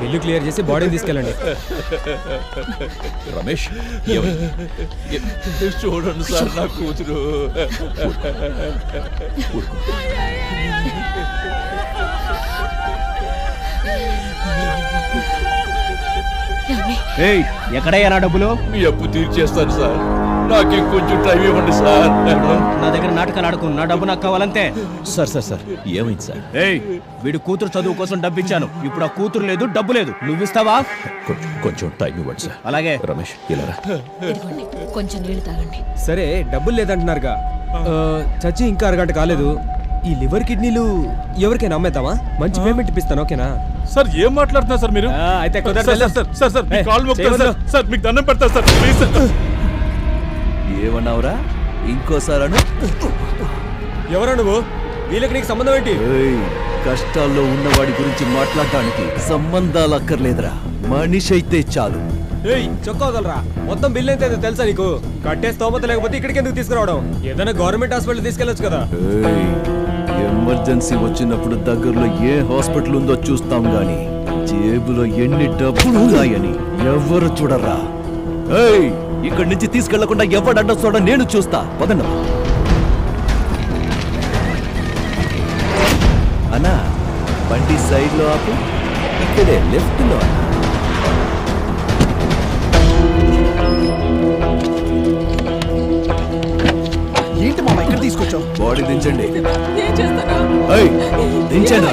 Bill clear చేసి బాడీని తీసుకెళ్ళండి. రమేష్ చూడండి సార్ నా కూతురు. ఏయ్ ఎక్కడయ్యా నా డబ్బులు? మీ అప్పు తీర్చేస్తాను సార్. నాకు ఇంకొంచెం టైం ఇవ్వండి సార్. నా దగ్గర నాటకాలు ఆడుకు నా డబ్బు నాకు కావాలంతే. Sir sir sir. ఏమైంది సార్? ఏయ్ వీడి కూతురు చదువు కోసం డబ్బు ఇచ్చాను ఇప్పుడు ఆ కూతురు లేదు డబ్బు లేదు. నువ్వు ఇస్తావా కొంచెం కొంచెం టైం ఇవ్వండి సార్. అలాగే. రమేష్ ఇలా కొంచెం నీళ్ళు తాగండి. సరే డబ్బులు లేదంటున్నారుగా. చచ్చి ఇంకా అరగంట కాలేదు. ఈ లివర్ కిడ్నీలు ఎవరికైనా అమ్మేద్దామా? మంచి పేమెంట్ ఇప్పిస్తాను ఓకేనా? సార్ ఏం మాట్లాడుతున్నారు సార్ మీరు? అయితే. Sir sir, sir sir call. Sir. Sir మీకు దండం పెడతా సార్. Please sir. ఏమన్నావురా? ఇంకోసారి అను. ఎవరా నువ్వు? వీళ్ళకి నీకు సంబంధం ఏంటి? కష్టాల్లో ఉన్నవాడి గురించి మాట్లాడటానికి సంబంధాలు అక్కర్లేదురా. మనిషి అయితే చాలు. ఏయ్ చొక్కా వదలరా మొత్తం బిల్ ఎంత అయిందో తెలుసా నీకు? కట్టే స్తోమత లేకపోతే ఇక్కడికి ఎందుకు తీసుకురావడం? ఏదైనా గవర్నమెంట్ హాస్పిటల్ తీసుకెళ్ళొచ్చు కదా. ఏయ్, ఎమర్జెన్సీ వచ్చినప్పుడు దగ్గరలో ఏ హాస్పిటల్ ఉందో చూస్తాం గాని జేబులో ఎన్ని డబ్బులు ఉన్నాయని ఎవరు చూడరా? ఏయ్ ఇక్కడి నుంచి తీసుకెళ్ళకుండా ఎవడడ్డ చూడ నేను చూస్తా. పదండి. అన్నా బండి సైడ్లో ఆపు ఇక్కడే లెఫ్ట్లో ఏంటి మామ ఇక్కడ తీసుకొచ్చావు? బాడీ దించండి. ఏయ్, దించండి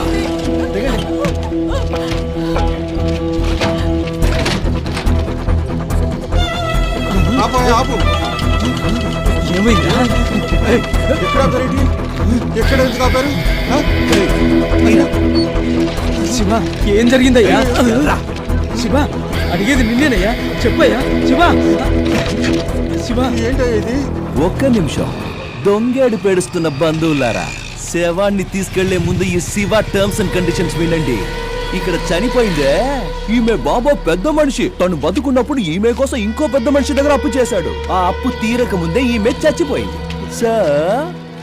ఆపు. ఏమైందా? ఎక్కడ ఆపారేంటి? ఎక్కడ ఎందుకు ఆపారు? శివ ఏం జరిగిందయ్యా? శివ అడిగేది నిన్నేనయ్యా. చెప్పయ్యా. శివ. శివ. ఏంటో ఇది? ఒక్క నిమిషం. దొంగేడు పేడుస్తున్న బంధువులారా శవాన్ని తీసుకెళ్ళే ముందు ఈ శివ టర్మ్స్ అండ్ కండిషన్స్ వినండి. ఇక్కడ చనిపోయిందే? ఈమె బాబా పెద్ద మనిషి. తను బతుకున్నప్పుడు ఈమె కోసం ఇంకో పెద్ద మనిషి దగ్గర అప్పు చేశాడు. ఆ అప్పు తీరక ముందే ఈమె చచ్చిపోయింది. సో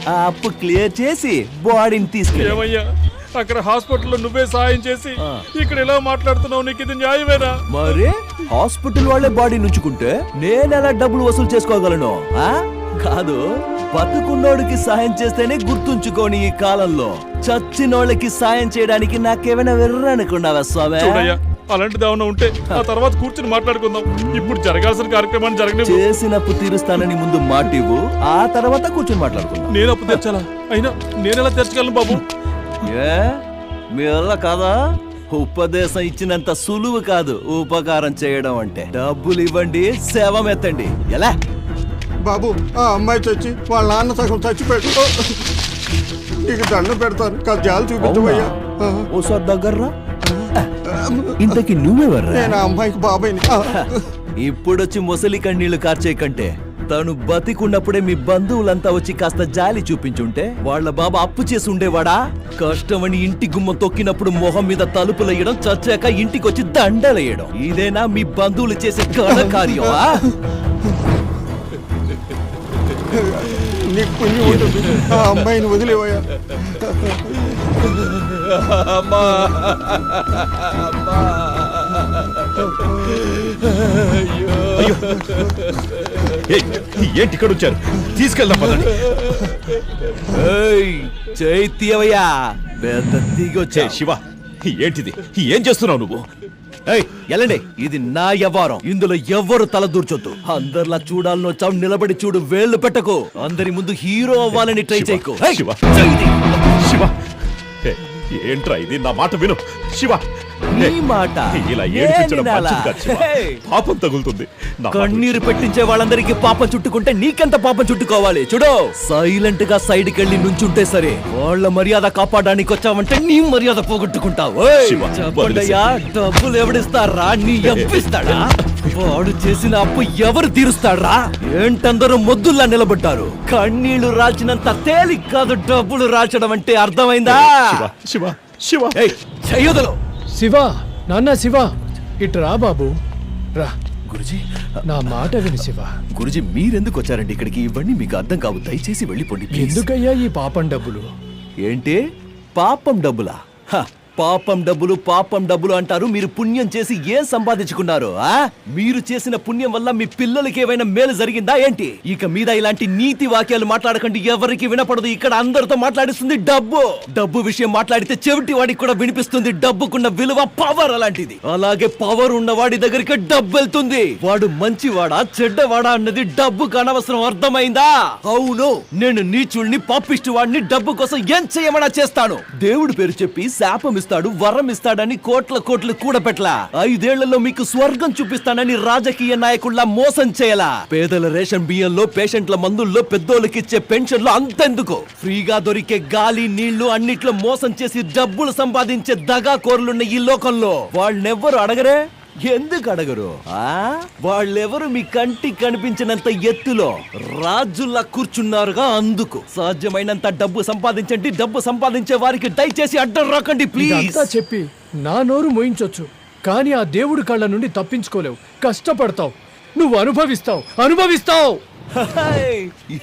ఆ అప్పు క్లియర్ చేసి బాడీని తీసుకెళ్ళి. అక్కడ హాస్పిటల్లో నువ్వే సహాయం చేసి ఇక్కడ ఎలా మాట్లాడుతున్నావు నీకు ఇది న్యాయమేనా? మరి హాస్పిటల్ వాళ్ళే బాడీ నుంచుకుంటే నేను ఎలా డబ్బులు వసూలు చేసుకోగలను ఆ? కాదు బతుకున్నోడికి సాయం చేస్తేనే గుర్తుంచుకోని ఈ కాలంలో. చచ్చినోళ్ళకి సాయం చేయడానికి నాకేమైనా వెర్రనుకున్నావా స్వామి? చూడయ్యా అలాంటిది ఏమైనా ఉంటే ఆ తర్వాత కూర్చుని మాట్లాడుకుందాం. ఇప్పుడు జరగాల్సిన కార్యక్రమాన్ని జరగని చేసినప్పు తీరుస్తానని ముందు మాటివ్వు ఆ తర్వాత కూర్చొని మాట్లాడుకుందాం. నేను అప్పు తెచ్చాలా అయినా నేను ఎలా తెచ్చగలను బాబు? ఏ? మీ వల్ల కాదా? ఉపదేశం ఇచ్చినంత సులువు కాదు ఉపకారం చేయడం అంటే. డబ్బులు ఇవ్వండి సేవం ఎత్తండి ఎలా? బాబు ఆ అమ్మాయి చచ్చి వాళ్ళ నాన్న సగం చచ్చిపోయాడు. ఓ! నీకు దండం పెడతాను. కాదు జాలు చూపించవయ్యా ఆ, ఓసారి దగ్గర్రా? ఇంతకి నువ్వెవర్రా? నేను ఆ అమ్మాయికి బాబాయ్ని. ఆ, ఇప్పుడొచ్చి ముసలి కన్నీళ్ళు కార్చే కంటే తను బతికున్నప్పుడే మీ బంధువులంతా వచ్చి కాస్త జాలి చూపించుంటే వాళ్ళ బాబా అప్పు చేసి ఉండేవాడా? కష్టమని ఇంటి గుమ్మ తొక్కినప్పుడు మొహం మీద తలుపులేయడం చచ్చాక ఇంటికొచ్చి దండలేయడం ఇదేనా మీ బంధువులు చేసే కార్యం నీకు పుణ్యం ఉంటుంది ఆ అమ్మాయిని వదిలేవయ్యా. అమ్మా. ఏంటి ఇక్కడ వచ్చారు? తీసుకెళ్దాం పదండి. చైత్యవయ్యా. పెద్ద దిగొచ్చే శివ. ఏంటిది? ఏం చేస్తున్నావు నువ్వు? ఏయ్, ఎల్లండి. ఇది నా వ్యవహారం. ఇందులో ఎవ్వరు తల దూర్చొద్దు. అందరిలా చూడాలని వచ్చావు నిలబడి చూడు వేళ్ళు పెట్టకు. అందరి ముందు హీరో అవ్వాలని ట్రై చేయకు. శివ. శివ. ఏంట్రా ఇది? నా మాట విను. శివ. నీ మాట ఇలా ఏ ఏడిపించడం నినాలా? మంచిది కాదు శివ. ఏయ్, పాపం తగులుతుంది. నా మాట కన్నీరు పెట్టించే వాళ్ళందరికీ పాపం చుట్టుకుంటే నీకెంత పాపం చుట్టుకోవాలి? చూడు. సైలెంట్గా సైడ్ కెళ్ళి నుంచుంటే సరే వాళ్ళ మర్యాద కాపాడడానికి వచ్చావంటే నీ మర్యాద పోగొట్టుకుంటావు. ఏయ్, శివ, చెప్పండయ్యా డబ్బులు ఎవడిస్తారా నీ అప్పిస్తాడా? వాడు చేసిన అప్పు ఎవరు తీరుస్తాడ్రా? ఏంటందరూ మొద్దుల్లా నిలబడ్డారు? కన్నీళ్ళు రాల్చినంత తేలిక కాదు డబ్బులు రాల్చడం అంటే అర్థమైందా? శివ శివ శివ. ఏయ్, చెయ్యొదలు. శివ నాన్న శివ ఇటు రా బాబు. రా. గురుజీ నా మాట విను శివ. గురుజీ మీరెందుకు వచ్చారండి ఇక్కడికి? ఇవన్నీ మీకు అర్థం కావు. దయచేసి వెళ్ళిపోండి ఎందుకయ్యా ఈ పాపం డబ్బులు? ఏంటి? పాపం డబ్బులా? హ, పాపం డబ్బులు పాపం డబ్బులు అంటారు. మీరు పుణ్యం చేసి ఏం సంపాదించుకున్నారు ఆ? మీరు చేసిన పుణ్యం వల్ల మీ పిల్లలకి ఏమైనా మేలు జరిగిందా ఏంటి? ఇక మీద ఇలాంటి నీతి వాక్యాలు మాట్లాడకండి. ఎవరికి వినపడదు. ఇక్కడ అందరితో మాట్లాడిస్తుంది డబ్బు. డబ్బు విషయం మాట్లాడితే చెవిటి వాడికి కూడా వినిపిస్తుంది. డబ్బుకున్న విలువ పవర్ అలాంటిది. అలాగే పవర్ ఉన్న వాడి దగ్గరికి డబ్బు వెళ్తుంది. వాడు మంచివాడా చెడ్డవాడా అన్నది డబ్బుకు అనవసరం. అర్థమైందా? అవును. నేను నీచుల్ని పాపిష్టి వాడిని డబ్బు కోసం ఏం చేయమన్నా చేస్తాను. దేవుడి పేరు చెప్పి శాపం ఇస్తాడు వరం ఇస్తాడని కోట్ల కోట్లు కూడపెట్లా ఐదేళ్ళలో మీకు స్వర్గం చూపిస్తానని రాజకీయ నాయకుల్లా మోసం చేయలా. పేదల రేషన్ బియ్యంలో పేషెంట్ల మందుల్లో పెద్దోళ్ళకిచ్చే పెన్షన్లు అంతెందుకు. ఫ్రీగా దొరికే గాలి నీళ్ళు అన్నిట్లో మోసం చేసి డబ్బులు సంపాదించే దగా కోరులున్న ఈ లోకంలో. వాళ్ళెవ్వరు అడగరే? ఎందుకు అడగరు? ఆ? వాళ్ళెవరు మీ కంటికి కనిపించినంత ఎత్తులో రాజుల్లా కూర్చున్నారుగా అందుకు. సాధ్యమైనంత డబ్బు సంపాదించండి డబ్బు సంపాదించే వారికి దయచేసి అడ్డం రాకండి ప్లీజ్ ఇదంతా చెప్పి నా నోరు మోయించొచ్చు. కానీ ఆ దేవుడి కళ్ళ నుండి తప్పించుకోలేవు. కష్టపడతావు. నువ్వు అనుభవిస్తావు. అనుభవిస్తావు!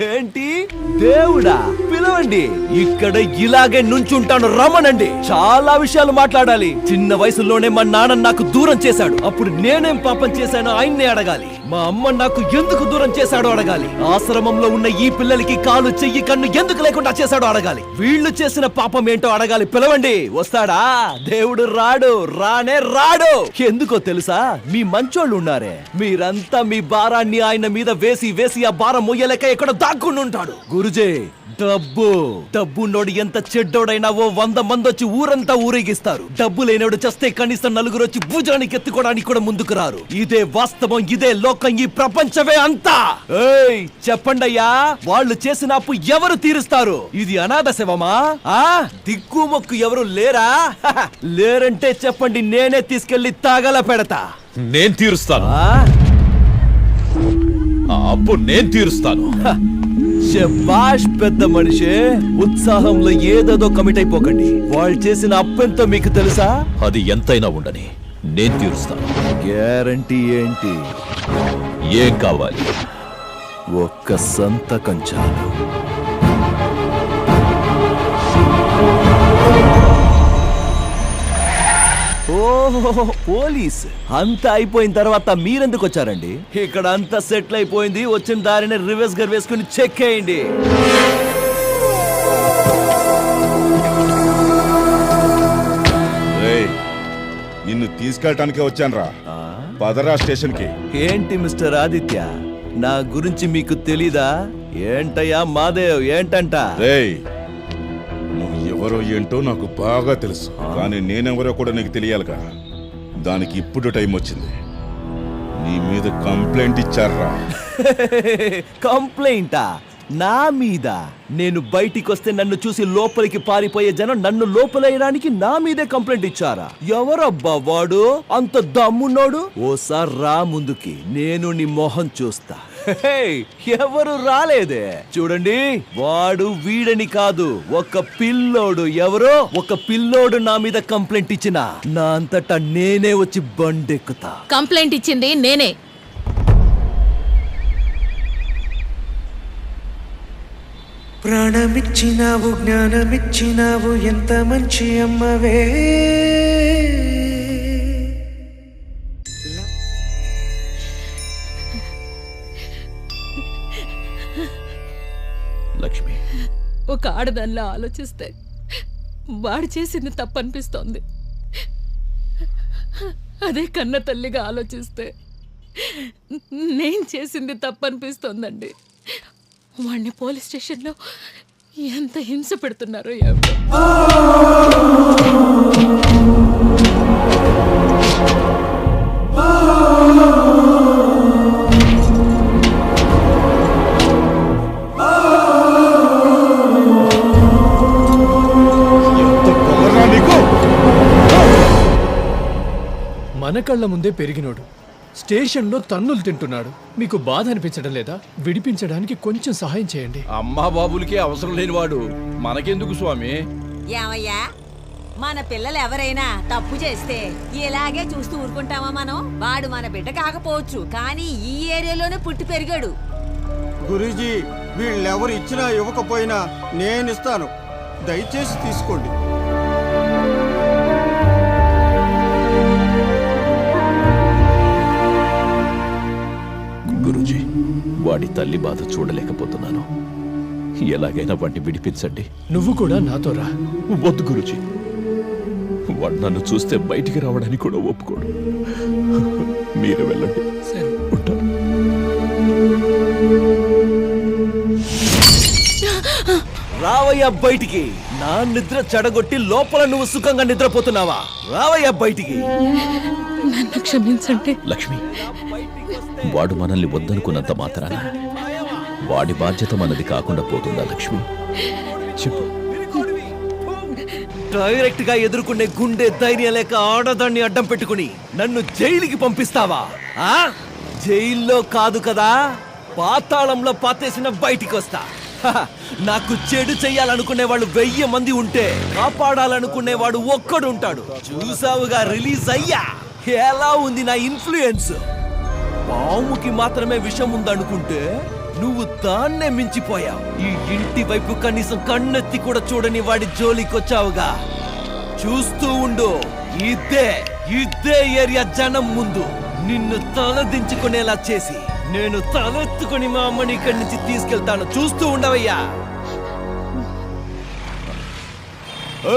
ఏంటి? దేవుడా? అండి ఇక్కడ ఇలాగే నుంచుంటాను రమణండి చాలా విషయాలు మాట్లాడాలి. చిన్న వయసులోనే మా నాన్న నాకు దూరం చేశాడు. అప్పుడు నేనేం పాపం చేశానో ఆయన్నే అడగాలి. మా అమ్మ నాకు ఎందుకు దూరం చేశాడో అడగాలి. ఆశ్రమంలో ఉన్న ఈ పిల్లలకి కాలు చెయ్యి కన్ను ఎందుకు లేకుండా చేశాడో అడగాలి. వీళ్ళు చేసిన పాపం ఏంటో అడగాలి. పిలవండి. వస్తాడా? దేవుడు రాడు. రానే రాడు. ఎందుకో తెలుసా? మీ మంచోళ్ళు ఉన్నారే. మీరంతా మీ భారాన్ని ఆయన మీద వేసి వేసి ఆ భారం మొయ్యలేక ఎక్కడ దాక్కుని ఉంటాడు. గురుజే డబ్బు. డబ్బున్నోడు ఎంత చెడ్డోడైనా ఓ వంద మంది వచ్చి ఊరంతా ఊరేగిస్తారు. డబ్బు లేనోడు చస్తే కనీసం నలుగురు వచ్చి భుజానికి ఎత్తుకోవడానికి కూడా ముందుకు రారు. ఇదే వాస్తవం ఇదే లోక. ఈ ప్రపంచమే అంతా. ఏయ్ చెప్పండయ్యా వాళ్ళు చేసిన అప్పు ఎవరు తీరుస్తారు? ఇది అనాథ శవమా? ఆ దిక్కు మొక్కు ఎవరు లేరా? హహ, లేరంటే చెప్పండి నేనే తీసుకెళ్ళి తాగల పెడతా. నేను తీరుస్తాను. ఆ? ఆ అప్పు నేను తీరుస్తాను. శబాష్ పెద్ద మనిషి ఉత్సాహంలో ఏదేదో కమిట్ అయిపోకండి. వాళ్ళు చేసిన అప్పెంతో మీకు తెలుసా? అది ఎంతైనా ఉండని. నేను తీరుస్తాను గ్యారంటీ ఏంటి? ఏం కావాలి? ఒక్క సంతకం చాలు. ఓహో పోలీస్. అంతా అయిపోయిన తర్వాత మీరెందుకు వచ్చారండి? ఇక్కడ అంతా సెటిల్ అయిపోయింది. వచ్చిన దారిని రివర్స్ గర్ వేసుకుని చెక్ చేయండి. నిన్ను తీసుకెళ్ళటానికే వచ్చానురా. పదరా స్టేషన్కి. ఏంటి మిస్టర్ ఆదిత్య? నా గురించి మీకు తెలీదా? ఏంటయ్యా మాదేవ్? ఏంటంట? రేయ్ నువ్వు ఎవరో ఏంటో నాకు బాగా తెలుసు. కానీ నేనెవరో కూడా నీకు తెలియాలిగా. దానికి ఇప్పుడు టైం వచ్చింది. నీ మీద కంప్లైంట్ ఇచ్చారా కంప్లైంటా? నా మీద నేను బయటికి వస్తే నన్ను చూసి లోపలికి పారిపోయే జనం నన్ను లోపలేయడానికి నా మీదే కంప్లైంట్ ఇచ్చారా? ఎవరబ్బా వాడు? అంత దమ్మున్నోడు? ఓసారి రా ముందుకి నేను నీ మొహం చూస్తా. హే, ఎవరు రాలేదే? చూడండి వాడు వీడని కాదు ఒక పిల్లోడు. ఎవరో? ఒక పిల్లోడు నా మీద కంప్లైంట్ ఇచ్చిన. నా అంతటా నేనే వచ్చి బండెక్కుతా. కంప్లైంట్ ఇచ్చింది నేనే. ప్రాణమిచ్చినావు జ్ఞానమిచ్చినావు ఎంత మంచి అమ్మవే. లక్ష్మి. ఒక ఆడదానిలా ఆలోచిస్తే వాడు చేసింది తప్పనిపిస్తోంది. అదే కన్న తల్లిగా ఆలోచిస్తే నేను చేసింది తప్పనిపిస్తోందండి. వాడిని పోలీస్ స్టేషన్లో ఎంత హింస పెడుతున్నారో ఏమిటో. మన కళ్ళ ముందే పెరిగినోడు. స్టేషన్లో తన్నులు తింటున్నాడు. మీకు బాధ అనిపించడం లేదా? విడిపించడానికి కొంచెం సహాయం చేయండి. అమ్మా బాబులకి అవసరం లేనివాడు మనకెందుకు స్వామి? ఏమయ్యా? మన పిల్లలు ఎవరైనా తప్పు చేస్తే ఇలాగే చూస్తూ ఊరుకుంటామా మనం? వాడు మన బిడ్డ కాకపోవచ్చు కానీ ఈ ఏరియాలోనే పుట్టి పెరిగాడు. గురూజీ వీళ్ళెవరు ఇచ్చినా ఇవ్వకపోయినా నేను ఇస్తాను దయచేసి తీసుకోండి. తల్లి బాధ చూడలేకపోతున్నాను. ఎలాగైనా వాడిని విడిపించండి. నువ్వు కూడా నాతో రా. వద్దు గురుజీ. వాడు నన్ను చూస్తే బయటికి రావడానికి కూడా ఒప్పుకోడు. మీరు వెళ్ళండి. ఉంటాను. రావయ్యా బయటికి. నా నిద్ర చెడగొట్టి లోపల నువ్వు సుఖంగా నిద్రపోతున్నావా? రావయ్యా బయటికి. నన్ను క్షమించండి. లక్ష్మి. వాడు మనల్ని వద్దనుకున్నంత మాత్రాన వాడి బాధ్యత మనది కాకుండా పోతుందా లక్ష్మి? చెప్పు. డైరెక్ట్గా ఎదుర్కొనే గుండె ధైర్యం లేక ఆడదాన్ని అడ్డం పెట్టుకుని నన్ను జైలుకి పంపిస్తావా? ఆ? జైల్లో కాదు కదా పాతాళంలో పాతేసిన బయటికి వస్తా నాకు చెడు చెయ్యాలనుకునే వాళ్ళు వెయ్యి మంది ఉంటే కాపాడాలనుకునేవాడు ఒక్కడు ఉంటాడు చూసావుగా రిలీజ్ అయ్యా. ఎలా ఉంది నా ఇన్ఫ్లుయెన్స్? పాముకి మాత్రమే విషం ఉందనుకుంటే నువ్వు దాన్నే మించిపోయావు. ఈ ఇంటి వైపు కనీసం కన్నెత్తి కూడా చూడని వాడి జోలికొచ్చావుగా. చూస్తూ ఉండు ఇదే ఇదే ఏరియా జనం ముందు. నిన్ను తలదించుకునేలా చేసి నేను తలెత్తుకుని మా అమ్మని ఇక్కడి నుంచి తీసుకెళ్తాను. చూస్తూ ఉండవయ్యా.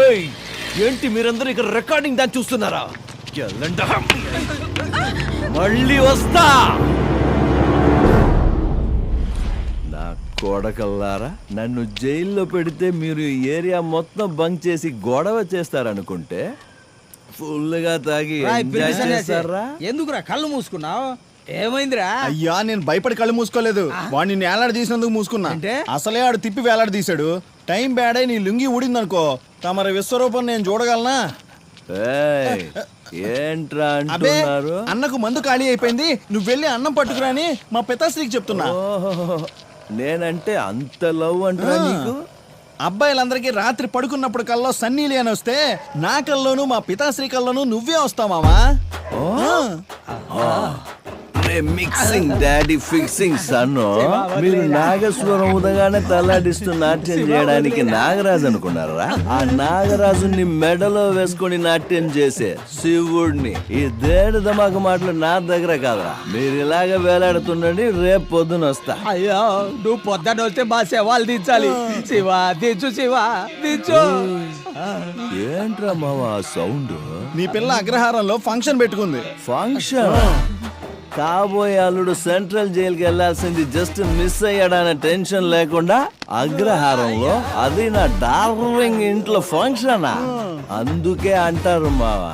ఏయ్, ఏంటి మీరందరూ ఇక్కడ రికార్డింగ్ దాన్ని చూస్తున్నారా? వెళ్ళండి. మళ్ళీ వస్తా. నా కొడకల్లారా నన్ను జైల్లో పెడితే మీరు ఈ ఏరియా మొత్తం బంక్ చేసి గొడవ చేస్తారనుకుంటే ఫుల్గా తాగి ఎంజాయ్ చేస్తారా? ఎందుకురా కళ్ళు మూసుకున్నావు? ఏమైందిరా? అయ్యా నేను భయపడి కళ్ళు మూసుకోలేదు. వాడిని వేలాడ తీసినందుకు మూసుకున్నా. అసలే ఆడు తిప్పి వేలాడ తీశాడు. టైం బ్యాడ్ అయి నీ లుంగి ఊడిందనుకో. తమరి విశ్వరూపం నేను చూడగలనా? ఏంట్రా అబే అంటున్నారు అన్నకు మందు ఖాళీ అయిపోయింది. నువ్వు వెళ్ళి అన్నం పట్టుకురాని మా పితాశ్రీకి చెప్తున్నా. ఓహో, నేనంటే అంత లవ్ అంటారా నీకు? అబ్బాయిలందరికీ రాత్రి పడుకున్నప్పుడు కల్లో సన్నీలి అని వస్తే నా కల్లోను మా పితాశ్రీ కల్లోను నువ్వే వస్తావు మిక్సింగ్ డాడీ ఫిక్సింగ్ సన్ను మీరు నాగస్వరం ఉదగానే తలాడిస్తూ నాట్యం చేయడానికి నాగరాజు అనుకున్నారా? ఆ నాగరాజుని మెడలో వేసుకొని నాట్యం చేసే శివుడిని. ఈ దేడు దమాక మాటలు నా దగ్గర కాదురా. మీరు ఇలాగ వేలాడుతుండండి రేపు పొద్దున వస్తా. అయ్యో నువ్వు పొద్దున వస్తే మా శవాలు దించాలి. శివ దించు శివ దించు. ఏంట్రా మావా సౌండ్? నీ పిల్ల అగ్రహారంలో ఫంక్షన్ పెట్టుకుంది. ఫంక్షన్? కాబోయే అల్లుడు సెంట్రల్ జైలుకి వెళ్ళాల్సింది జస్ట్ మిస్ అయ్యాడనే టెన్షన్ లేకుండా అగ్రహారంలో అది నా డార్లింగ్ ఇంట్లో ఫంక్షనా అందుకే అంటారు మావా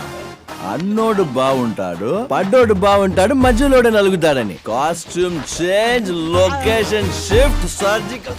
అన్నోడు బాగుంటాడు పడ్డోడు బాగుంటాడు మధ్యలోడే నలుగుతాడని. Costume change location shift surgical